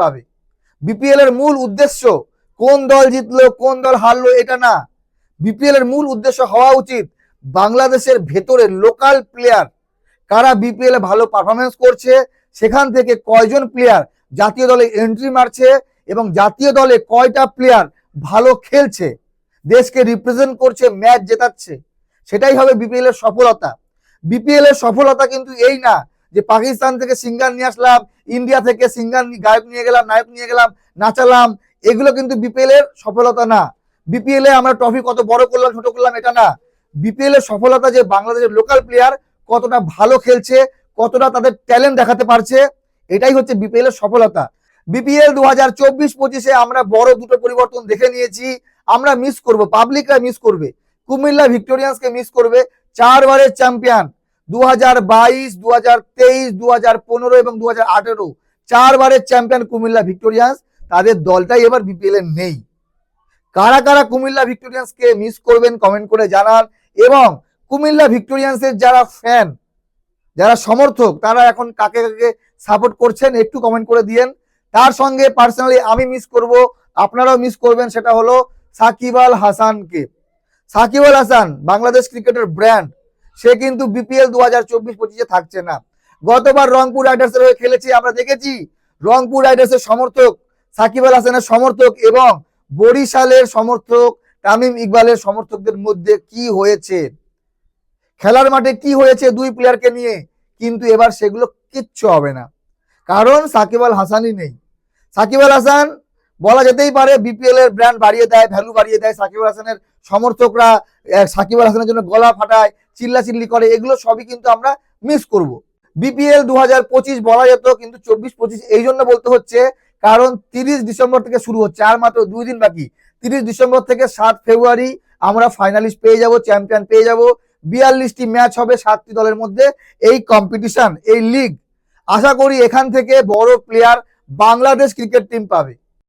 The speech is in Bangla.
পাবে। বিপিএল এর মূল উদ্দেশ্য কোন দল জিতলো, কোন দল হারলো, এটা না। বিপিএল এর মূল উদ্দেশ্য হওয়া উচিত বাংলাদেশের ভেতরে লোকাল প্লেয়ার কারা বিপিএল এ ভালো পারফরমেন্স করছে, সেখান থেকে কয়জন প্লেয়ার জাতীয় দলে এন্ট্রি মারছে এবং জাতীয় দলে কয়টা প্লেয়ার ভালো খেলছে, দেশকে রিপ্রেজেন্ট করছে ম্যাচ জেতাচ্ছে, সেটাই হবে বিপিএল এর সফলতা। বিপিএল এর সফলতা কিন্তু এই না যে পাকিস্তান থেকে সিঙ্গার নিয়ে আসলাম, ইন্ডিয়া থেকে সিঙ্গার গায়ক নিয়ে গেলাম, নায়ক নিয়ে গেলাম, নাচালাম, এগুলো কিন্তু বিপিএল এর সফলতা না। বিপিএল এ আমরা ট্রফি কত বড় করলাম, ছোট করলাম, এটা না। বিপিএল এর সফলতা যে বাংলাদেশের লোকাল প্লেয়ার কতটা ভালো খেলছে, কতটা তাদের ট্যালেন্ট দেখাতে পারছে, এটাই হচ্ছে বিপিএল এর সফলতা। বিপিএল দু হাজার চব্বিশ পঁচিশে আমরা বড় দুটো পরিবর্তন দেখে নিয়েছি, আমরা মিস করব পাবলিকরা মিস করবে, কুমিল্লা ভিক্টোরিয়ান্সকে মিস করবে, চারবারের চ্যাম্পিয়ন দু হাজার বাইশ দু হাজার তেইশ দু হাজার পনেরো এবং দু হাজার আঠেরো চারবারের চ্যাম্পিয়ন কুমিল্লা ভিক্টোরিয়ান্স। তাদের দলটাই এবার বিপিএল এ নেই। কারা কারা কুমিল্লা ভিক্টোরিয়ান্সকে মিস করবেন কমেন্ট করে জানান এবং কুমিল্লা ভিক্টোরিয়ান্সের যারা ফ্যান যারা সমর্থক, তারা এখন কাকে কাকে সাপোর্ট করছেন একটু কমেন্ট করে দিয়েন। তার সঙ্গে পার্সোনালি আমি মিস করব, আপনারাও মিস করবেন, সেটা হলো সাকিব আল হাসানকে। সাকিব আল হাসান, বাংলাদেশ ক্রিকেটের ব্র্যান্ড সে কিন্তু বিপিএল দু হাজার চব্বিশ পঁচিশে থাকছে না। গতবার রংপুর রাইডার্সের হয়ে খেলেছি, আমরা দেখেছি। রংপুর রাইডার্সের সমর্থক সাকিব আল হাসানের সমর্থক এবং বরিশালের সমর্থক তামিম ইকবালের সমর্থকদের মধ্যে কি হয়েছে? খেলার মাঠে কি হয়েছে দুই প্লেয়ারকে নিয়ে কিন্তু এবার সেগুলো কিচ্ছু হবে না। কারণ সাকিব আল হাসানই নেই। সাকিব আল হাসান বলা যেতেই পারে বিপিএল এর ব্র্যান্ড বাড়িয়ে দেয় ভ্যালু বাড়িয়ে দেয়। সাকিব আল হাসানের সমর্থকরা সাকিব আল হাসানের জন্য গলা ফাটায় চিল্লা চিল্লি করে, এগুলো সবই কিন্তু আমরা মিস করব। বিপিএল দু হাজার পঁচিশ বলা যেত, কিন্তু চব্বিশ পঁচিশ এই জন্য বলতে হচ্ছে, কারণ তিরিশ ডিসেম্বর থেকে শুরু হচ্ছে, আর মাত্র দুই দিন বাকি। তিরিশ ডিসেম্বর থেকে সাত ফেব্রুয়ারি আমরা ফাইনালিস্ট পেয়ে যাব চ্যাম্পিয়ন পেয়ে যাব। বিয়াল্লিশটি ম্যাচ হবে সাতটি দলের মধ্যে। এই কম্পিটিশন এই লিগ আশা করি এখান থেকে বড় প্লেয়ার বাংলাদেশ ক্রিকেট টিম পাবে।